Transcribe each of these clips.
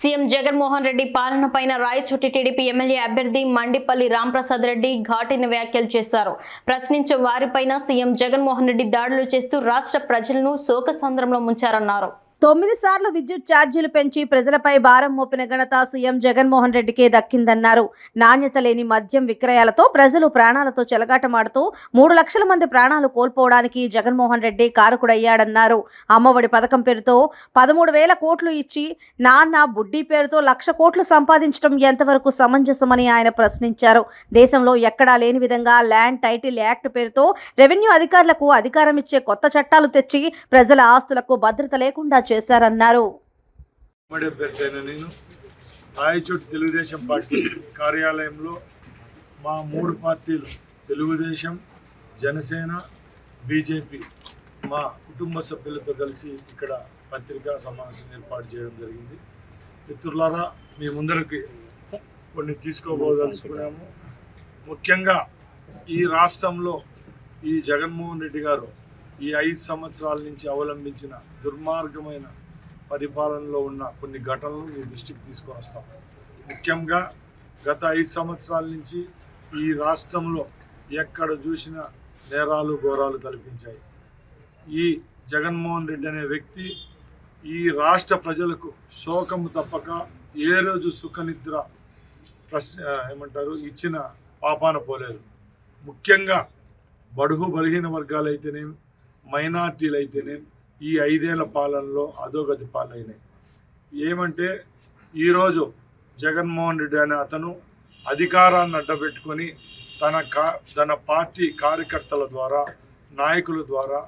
CM Jaganmohan Reddy పాలనపైన Rayachoti TDP MLA అభ్యర్థి మండిపల్లి రాంప్రసాద్ రెడ్డి ఘాటిన వ్యాఖ్యలు చేశారు. ప్రశ్నించే వారిపైన సీఎం జగన్మోహన్ రెడ్డి దాడులు చేస్తూ రాష్ట్ర ప్రజలను శోకసంద్రంలో ముంచారన్నారు. తొమ్మిది సార్లు విద్యుత్ ఛార్జీలు పెంచి ప్రజలపై భారం మోపిన ఘనత సీఎం జగన్మోహన్ రెడ్డికే దక్కిందన్నారు. నాణ్యత లేని మద్యం విక్రయాలతో ప్రజలు ప్రాణాలతో చెలగాటమాడుతూ మూడు లక్షల మంది ప్రాణాలు కోల్పోవడానికి జగన్మోహన్ రెడ్డి కారకుడయ్యాడన్నారు. అమ్మఒడి పథకం పేరుతో పదమూడు వేల కోట్లు ఇచ్చి నాన్న బుడ్డి పేరుతో లక్ష కోట్లు సంపాదించడం ఎంతవరకు సమంజసమని ఆయన ప్రశ్నించారు. దేశంలో ఎక్కడా లేని విధంగా ల్యాండ్ టైటిల్ యాక్ట్ పేరుతో రెవెన్యూ అధికారులకు అధికారం ఇచ్చే కొత్త చట్టాలు తెచ్చి ప్రజల ఆస్తులకు భద్రత లేకుండా చేశారన్నారు. ఉమ్మడి నేను రాయచోటి తెలుగుదేశం పార్టీ కార్యాలయంలో మా మూడు పార్టీలు తెలుగుదేశం జనసేన బీజేపీ మా కుటుంబ సభ్యులతో కలిసి ఇక్కడ పత్రికా సమావేశం ఏర్పాటు చేయడం జరిగింది. మిత్రులారా మీ ముందరికి కొన్ని తీసుకోబోదలుచుకున్నాము. ముఖ్యంగా ఈ రాష్ట్రంలో ఈ జగన్మోహన్ రెడ్డి గారు ఈ ఐదు సంవత్సరాల నుంచి అవలంబించిన దుర్మార్గమైన పరిపాలనలో ఉన్న కొన్ని ఘటనలు మీ దృష్టికి తీసుకొని వస్తాం. ముఖ్యంగా గత ఐదు సంవత్సరాల నుంచి ఈ రాష్ట్రంలో ఎక్కడ చూసిన నేరాలు ఘోరాలు తలపించాయి. ఈ జగన్మోహన్ రెడ్డి అనే వ్యక్తి ఈ రాష్ట్ర ప్రజలకు శోకము తప్పక ఏ రోజు సుఖనిద్ర ప్రశ్న ఏమంటారు ఇచ్చిన పాపాన పోలేదు. ముఖ్యంగా బడుగు బలహీన వర్గాలు అయితేనేమి మైనార్టీలు అయితేనే ఈ ఐదేళ్ళ పాలనలో అధోగతి పాలైనాయి. ఏమంటే ఈరోజు జగన్మోహన్ రెడ్డి అనే అతను అధికారాన్ని అడ్డబెట్టుకొని తన కా తన పార్టీ కార్యకర్తల ద్వారా నాయకుల ద్వారా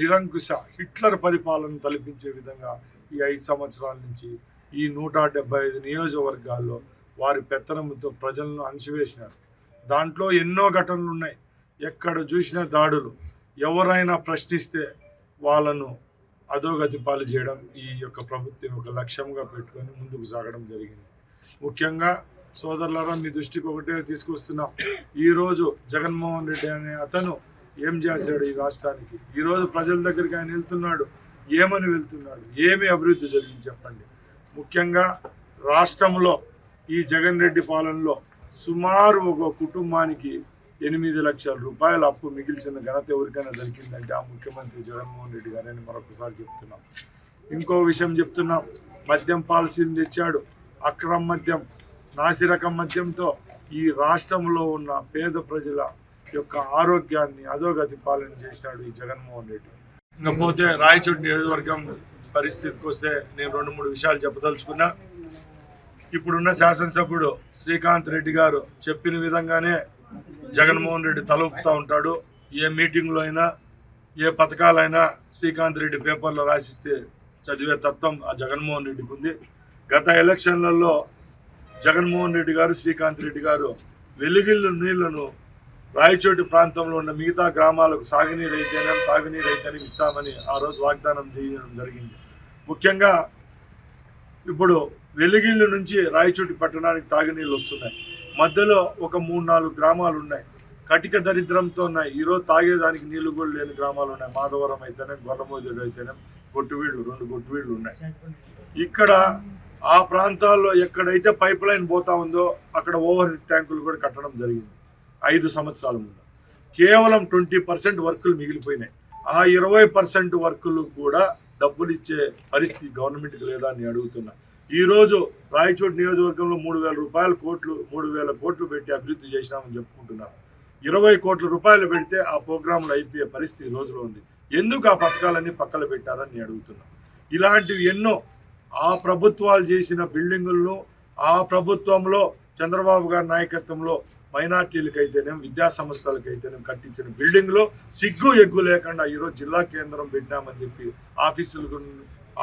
నిరంకుశ హిట్లర్ పరిపాలన తలపించే విధంగా ఈ ఐదు సంవత్సరాల నుంచి ఈ నూట డెబ్బై ఐదు నియోజకవర్గాల్లో వారి పెత్తనంతో ప్రజలను అణిచివేసినారు. దాంట్లో ఎన్నో ఘటనలు ఉన్నాయి. ఎక్కడ చూసిన దాడులు ఎవరైనా ప్రశ్నిస్తే వాళ్ళను అధోగతి పాలు చేయడం ఈ యొక్క ప్రభుత్వం ఒక లక్ష్యంగా పెట్టుకొని ముందుకు సాగడం జరిగింది. ముఖ్యంగా సోదరులారా మీ దృష్టికి ఒకటే తీసుకొస్తున్నాం. ఈరోజు జగన్మోహన్ రెడ్డి అనే అతను ఏం చేశాడు ఈ రాష్ట్రానికి? ఈరోజు ప్రజల దగ్గరికి ఆయన వెళ్తున్నాడు. ఏమని వెళ్తున్నాడు? ఏమి అభివృద్ధి జరిగింది చెప్పండి. ముఖ్యంగా రాష్ట్రంలో ఈ జగన్ రెడ్డి పాలనలో సుమారు ఒక కుటుంబానికి ఎనిమిది లక్షల రూపాయల అప్పు మిగిల్చిన ఘనత ఎవరికైనా దొరికిందంటే ఆ ముఖ్యమంత్రి జగన్మోహన్ రెడ్డి గారని మరొకసారి చెప్తున్నాం. ఇంకో విషయం చెప్తున్నాం. మద్యం పాలసీని తెచ్చాడు. అక్రమ మద్యం నాసిరకం మద్యంతో ఈ రాష్ట్రంలో ఉన్న పేద ప్రజల యొక్క ఆరోగ్యాన్ని అధోగతి పాలన చేసినాడు ఈ జగన్మోహన్ రెడ్డి. ఇకపోతే రాయచోటి నియోజకవర్గం పరిస్థితికి వస్తే నేను రెండు మూడు విషయాలు చెప్పదలుచుకున్నా. ఇప్పుడున్న శాసనసభ్యుడు శ్రీకాంత్ రెడ్డి గారు చెప్పిన విధంగానే జగన్మోహన్ రెడ్డి తలూపుతూ ఉంటాడు. ఏ మీటింగ్లో అయినా ఏ పథకాలైనా శ్రీకాంత్ రెడ్డి పేపర్లో రాసిస్తే చదివే తత్వం ఆ జగన్మోహన్ రెడ్డికి ఉంది. గత ఎలక్షన్లలో జగన్మోహన్ రెడ్డి గారు శ్రీకాంత్ రెడ్డి గారు వెలుగిల్లు నీళ్ళను రాయచోటి ప్రాంతంలో ఉన్న మిగతా గ్రామాలకు సాగునీరు అయితేనే తాగునీరు అయితేనే ఇస్తామని ఆ రోజు వాగ్దానం చేయడం జరిగింది. ముఖ్యంగా ఇప్పుడు వెలుగిల్లు నుంచి రాయచోటి పట్టణానికి తాగునీళ్ళు వస్తున్నాయి. మధ్యలో ఒక మూడు నాలుగు గ్రామాలు ఉన్నాయి. కటిక దరిద్రంతో ఉన్నాయి. ఈరోజు తాగేదానికి నీళ్ళు కూడా లేని గ్రామాలు ఉన్నాయి. మాధవరం అయితేనే గొర్రమోదుడు అయితేనే గొట్టువీళ్ళు రెండు గొట్టువీళ్ళు ఉన్నాయి. ఇక్కడ ఆ ప్రాంతాల్లో ఎక్కడైతే పైప్ లైన్ పోతా ఉందో అక్కడ ఓవర్ ట్యాంకులు కూడా కట్టడం జరిగింది. ఐదు సంవత్సరాల ముందు. కేవలం ట్వంటీ పర్సెంట్ వర్కులు మిగిలిపోయినాయి. ఆ ఇరవై పర్సెంట్ వర్కులు కూడా డబ్బులు ఇచ్చే పరిస్థితి గవర్నమెంట్కి లేదా అని అడుగుతున్నా. ఈరోజు రోజు రాయచోటి నియోజకవర్గంలో మూడు వేల రూపాయల కోట్లు మూడు వేల కోట్లు పెట్టి అభివృద్ధి చేసినామని చెప్పుకుంటున్నారు. ఇరవై కోట్ల రూపాయలు పెడితే ఆ ప్రోగ్రాంలు అయిపోయే పరిస్థితి ఈ రోజులో ఉంది. ఎందుకు ఆ పథకాలన్నీ పక్కన పెట్టారని నేను అడుగుతున్నా. ఇలాంటివి ఎన్నో ఆ ప్రభుత్వాలు చేసిన బిల్డింగులను ఆ ప్రభుత్వంలో చంద్రబాబు గారి నాయకత్వంలో మైనార్టీలకైతేనేం విద్యా సంస్థలకైతేనేం కట్టించిన బిల్డింగ్లో సిగ్గు ఎగ్గు లేకుండా ఈరోజు జిల్లా కేంద్రం పెట్టినామని చెప్పి ఆఫీసులు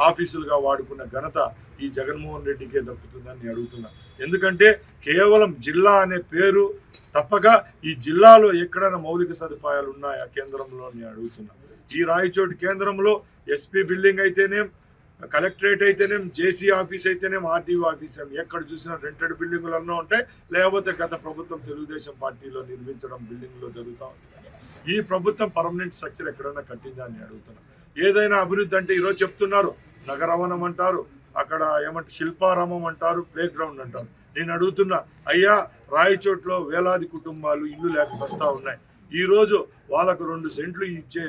ఆఫీసులుగా వాడుకున్న ఘనత ఈ జగన్మోహన్ రెడ్డికే దక్కుతుందని నేను అడుగుతున్నా. ఎందుకంటే కేవలం జిల్లా అనే పేరు తప్పక ఈ జిల్లాలో ఎక్కడైనా మౌలిక సదుపాయాలు ఉన్నాయా కేంద్రంలో నేను అడుగుతున్నా. ఈ రాయచోటి కేంద్రంలో ఎస్పీ బిల్డింగ్ అయితేనేం కలెక్టరేట్ అయితేనేం జేసీ ఆఫీస్ అయితేనేం ఆర్టీఓ ఆఫీస్ ఎక్కడ చూసినా రెంటెడ్ బిల్డింగులు అన్నా ఉంటాయి. లేకపోతే గత ప్రభుత్వం తెలుగుదేశం పార్టీలో నిర్మించడం బిల్డింగ్లో జరుగుతూ ఉంది ఈ ప్రభుత్వం పర్మనెంట్ స్ట్రక్చర్ ఎక్కడైనా కట్టిందా అని అడుగుతున్నా. ఏదైనా అభివృద్ధి అంటే ఈరోజు చెప్తున్నారు. నగరవనం అంటారు అక్కడ ఏమంటే శిల్పారామం అంటారు ప్లే గ్రౌండ్ అంటారు. నేను అడుగుతున్నా అయ్యా రాయచోట్లో వేలాది కుటుంబాలు ఇల్లు లేక సస్తా ఉన్నాయి. ఈరోజు వాళ్ళకు రెండు సెంట్లు ఇచ్చే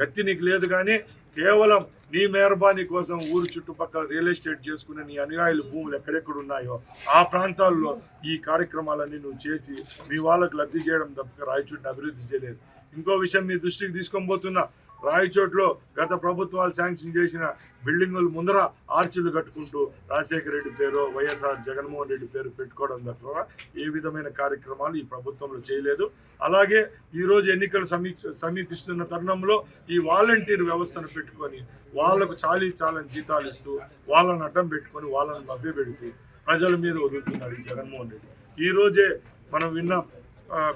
గత్తి నీకు లేదు కానీ కేవలం నీ మెహర్బానీ కోసం ఊరు చుట్టుపక్కల రియల్ ఎస్టేట్ చేసుకునే నీ అనుయాయులు భూములు ఎక్కడెక్కడ ఉన్నాయో ఆ ప్రాంతాల్లో ఈ కార్యక్రమాలన్నీ నువ్వు చేసి మీ వాళ్ళకు లబ్ధి చేయడం తప్ప రాయచోటిని అభివృద్ధి చేయలేదు. ఇంకో విషయం మీ దృష్టికి తీసుకొని పోతున్నా. రాయచోట్లో గత ప్రభుత్వాలు శాంక్షన్ చేసిన బిల్డింగులు ముందర ఆర్చిలు కట్టుకుంటూ రాజశేఖర రెడ్డి పేరు వైఎస్ఆర్ జగన్మోహన్ రెడ్డి పేరు పెట్టుకోవడం తప్ప ఏ విధమైన కార్యక్రమాలు ఈ ప్రభుత్వంలో చేయలేదు. అలాగే ఈరోజు ఎన్నికలు సమీక్ష సమీపిస్తున్న తరుణంలో ఈ వాలంటీర్ వ్యవస్థను పెట్టుకొని వాళ్ళకు చాలీ చాలని జీతాలు ఇస్తూ వాళ్ళని అడ్డం పెట్టుకొని వాళ్ళని మభ్యపెడుతూ ప్రజల మీద వదులుతున్నాడు ఈ జగన్మోహన్ రెడ్డి. ఈ రోజే మనం విన్నాం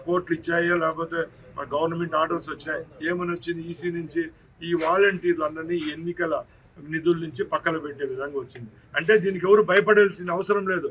కోర్టులు ఇచ్చాయో లేకపోతే గవర్నమెంట్ ఆర్డర్స్ వచ్చాయి ఏమని వచ్చింది? ఈసీ నుంచి ఈ వాలంటీర్లు అందరినీ ఎన్నికల నిధుల నుంచి పక్కన పెట్టే విధంగా వచ్చింది. అంటే దీనికి ఎవరు భయపడాల్సిన అవసరం లేదు.